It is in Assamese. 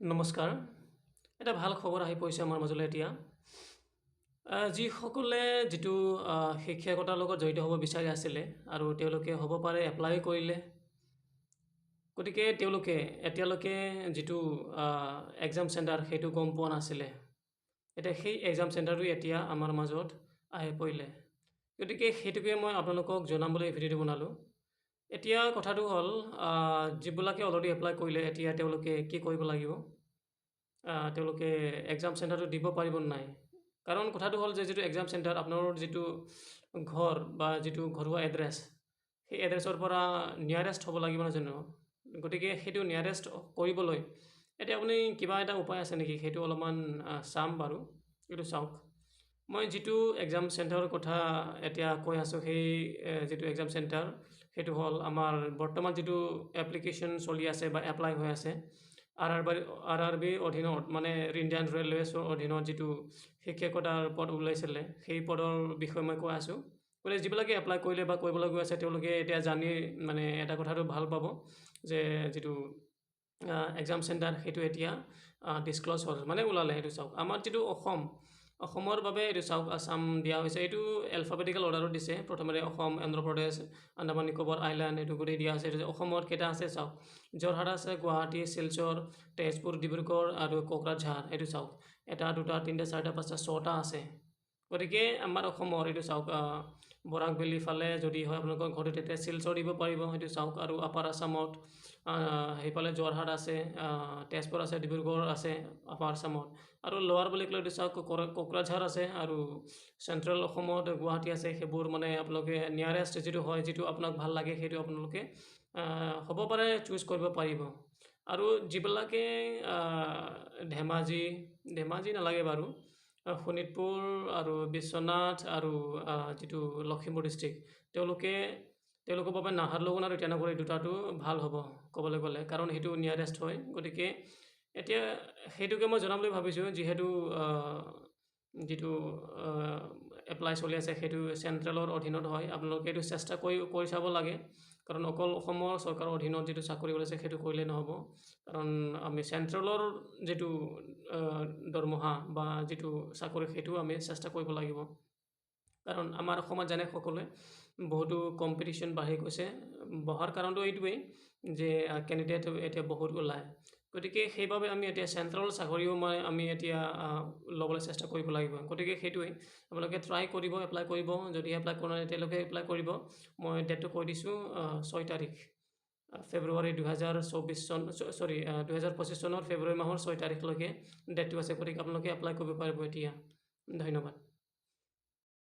নমস্কাৰ। এটা ভাল খবৰ আহি পৰিছে আমাৰ মাজলৈ এতিয়া। যিসকলে যিটো শিক্ষকতাৰ লগত জড়িত হ'ব বিচাৰি আছিলে আৰু তেওঁলোকে হ'ব পাৰে এপ্লাই কৰিলে গতিকে তেওঁলোকে এতিয়ালৈকে যিটো এক্সাম চেণ্টাৰ সেইটো গম পোৱা নাছিলে। এতিয়া সেই এক্সাম চেণ্টাৰটো এতিয়া আমাৰ মাজত আহি পৰিলে। গতিকে সেইটোকে মই আপোনালোকক জনাবলৈ ভিডিঅ'টো বনালোঁ। এতিয়া কথাটো হ'ল যিবিলাকে অলৰেডি এপ্লাই কৰিলে এতিয়া তেওঁলোকে কি কৰিব লাগিব? তেওঁলোকে এক্সাম চেণ্টাৰটো দিব পাৰিব নাই? কাৰণ কথাটো হ'ল যে যিটো এক্সাম চেণ্টাৰ আপোনালোকৰ যিটো ঘৰ বা যিটো ঘৰুৱা এড্ৰেছ সেই এড্ৰেছৰ পৰা নিয়াৰেষ্ট হ'ব লাগিব নহয় জানো? গতিকে সেইটো নিয়াৰেষ্ট কৰিবলৈ এতিয়া আপুনি কিবা এটা উপায় আছে নেকি? সেইটো অলপমান চাম বাৰু এইটো চাওক। মই যিটো এক্সাম চেণ্টাৰৰ কথা এতিয়া কৈ আছোঁ সেই যিটো এক্সাম চেণ্টাৰ সেইটো হ'ল আমাৰ বৰ্তমান যিটো এপ্লিকেশ্যন চলি আছে বা এপ্লাই হৈ আছে R R B R R বিৰ অধীনত মানে ইণ্ডিয়ান ৰেলৱেজৰ অধীনত যিটো শিক্ষকতাৰ পদ ওলাইছিলে সেই পদৰ বিষয়ে মই কৈ আছোঁ। গতিকে যিবিলাকে এপ্লাই কৰিলে বা কৰিবলৈ গৈ আছে তেওঁলোকে এতিয়া জানি মানে এটা কথাটো ভাল পাব যে যিটো এক্সাম চেণ্টাৰ সেইটো এতিয়া ডিছক্ল'জ হ'ল মানে ওলালে সেইটো চাওক। আমাৰ যিটো অসম অসমৰ বাবে এইটো চাওক আছাম দিয়া হৈছে। এইটো এলফাবেটিকেল অৰ্ডাৰত দিছে। প্ৰথমতে অসম অন্ধ্ৰপ্ৰদেশ আন্দামান নিকোবৰ আইলেণ্ড এইটো গোটেই দিয়া আছে। অসমত কেইটা আছে চাওক? যোৰহাট আছে গুৱাহাটী শিলচৰ তেজপুৰ ডিব্ৰুগড় আৰু কোকৰাঝাৰ। এইটো চাওক? এটা দুটা তিনিটা চাৰিটা পাঁচটা ছটা আছে। গতিকে আমাৰ অসমৰ এইটো চাওক বৰাক ফালে যদি হয় আপোনালোকৰ ঘৰতে তেতিয়া শিলচৰ দিব পাৰিব সেইটো চাওক আৰু আপাৰ আছামত সেইফালে যোৰহাট আছে তেজপুৰ আছে ডিব্ৰুগড় আছে আপাৰ আছামত আৰু লোৱাৰ বুলি ক'লে এইটো চাওক কোকৰা- কোকৰাঝাৰ আছে আৰু চেণ্ট্ৰেল অসমত গুৱাহাটী আছে সেইবোৰ মানে আপোনালোকে নিয়াৰেষ্ট যিটো হয় যিটো আপোনাক ভাল লাগে সেইটো আপোনালোকে হ'ব পাৰে চুজ কৰিব পাৰিব। আৰু যিবিলাকে ধেমাজি ধেমাজি নালাগে বাৰু শোণিতপুৰ আৰু বিশ্বনাথ আৰু যিটো লখিমপুৰ ডিষ্ট্ৰিক্ট তেওঁলোকে তেওঁলোকৰ বাবে নাহাৰলগুন আৰু ইটানগৰ এই দুটাটো ভাল হ'ব ক'বলৈ গ'লে কাৰণ সেইটো নিয়াৰেষ্ট হয়। গতিকে এতিয়া সেইটোকে মই জনাবলৈ ভাবিছোঁ যিহেতু যিটো এপ্লাই চলি আছে সেইটো চেণ্ট্ৰেলৰ অধীনত হয়। আপোনালোকে এইটো চেষ্টা কৰি কৰি চাব লাগে। কাৰণ অকল অসমৰ চৰকাৰৰ অধীনত যিটো চাকৰি ওলাইছে সেইটো কৰিলে নহ'ব। কাৰণ আমি চেণ্ট্ৰেলৰ যিটো দৰমহা বা যিটো চাকৰি সেইটো আমি চেষ্টা কৰিব লাগিব। কাৰণ আমাৰ অসমত জানে সকলোৱে বহুতো কম্পিটিশ্যন বাঢ়ি গৈছে। বহাৰ কাৰণটো এইটোৱেই যে কেণ্ডিডেট এতিয়া বহুত ওলায়। গতিকে সেইবাবে আমি এতিয়া চেণ্ট্ৰেল চাকৰিও মই আমি এতিয়া ল'বলৈ চেষ্টা কৰিব লাগিব। গতিকে সেইটোৱেই। আপোনালোকে ট্ৰাই কৰিব এপ্লাই কৰিব। যদি এপ্লাই কৰা নাই তেওঁলোকে এপ্লাই কৰিব। মই ডেটটো কৈ দিছোঁ ছয় তাৰিখ ফেব্ৰুৱাৰী দুহেজাৰ চৌবিছ চন চৰি দুহেজাৰ পঁচিছ চনৰ ফেব্ৰুৱাৰী মাহৰ ছয় তাৰিখলৈকে ডেটটো আছে। গতিকে আপোনালোকে এপ্লাই কৰিব পাৰিব এতিয়া। ধন্যবাদ।